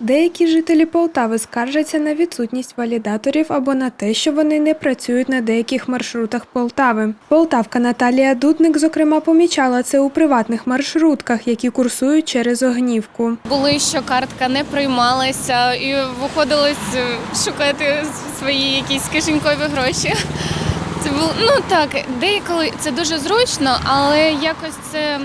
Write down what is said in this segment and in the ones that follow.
Деякі жителі Полтави скаржаться на відсутність валідаторів або на те, що вони не працюють на деяких маршрутах Полтави. Полтавка Наталія Дудник, зокрема, помічала це у приватних маршрутках, які курсують через Огнівку. Були, що картка не приймалася, і виходилось е, шукати свої якісь кишенькові гроші. Це було ну так, деяколи це дуже зручно, але якось це.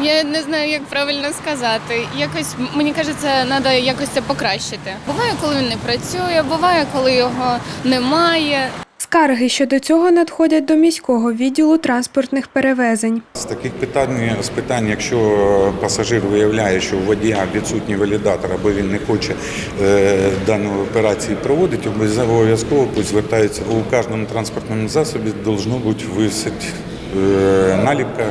Я не знаю, як правильно сказати. Якось мені кажеться, треба якось це покращити. Буває, коли він не працює, буває, коли його немає. Скарги щодо цього надходять до міського відділу транспортних перевезень. З таких питань, з питань, якщо пасажир виявляє, що у водія відсутній валідатор або він не хоче е, дану операцію проводити, обов'язково пусть звертається у кожному транспортному засобі, должно бути висить е, наліпка,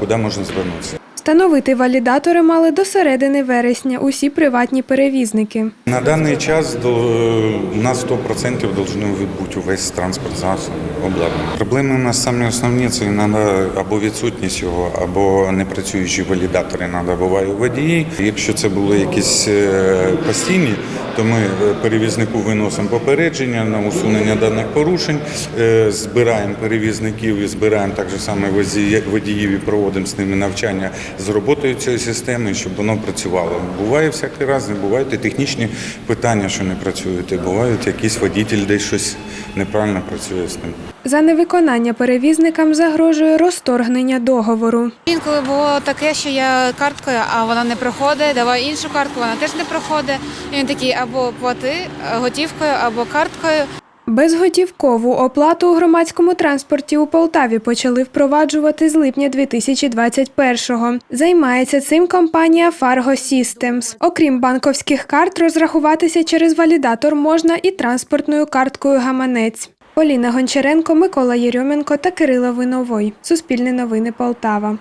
куди можна звернутися. Встановити валідатори мали до середини вересня усі приватні перевізники. На даний час до, на 100% должно бути увесь транспорт засоб обладнаний. Проблеми у нас самі основні це або відсутність його, або непрацюючі валідатори надо буває водії. Якщо це були якісь е, постійні, то ми е, перевізнику виносимо попередження на усунення даних порушень, е, збираємо перевізників і збираємо так же саме водії- водіїв і проводимо з ними навчання з роботою цієї системи, щоб воно працювало. Буває всякий раз, бувають і технічні питання, що не працюють, і бувають якийсь водитель десь щось неправильно працює з ним. За невиконання перевізникам загрожує розторгнення договору. Інколи було таке, що я карткою, а вона не проходить, давай іншу картку, вона теж не проходить. І він такий або плати готівкою, або карткою. Безготівкову оплату у громадському транспорті у Полтаві почали впроваджувати з липня 2021-го. Займається цим компанія Fargo Systems. Окрім банковських карт, розрахуватися через валідатор можна і транспортною карткою гаманець. Поліна Гончаренко, Микола Єрьоменко та Кирило Виновой. Суспільне новини Полтава.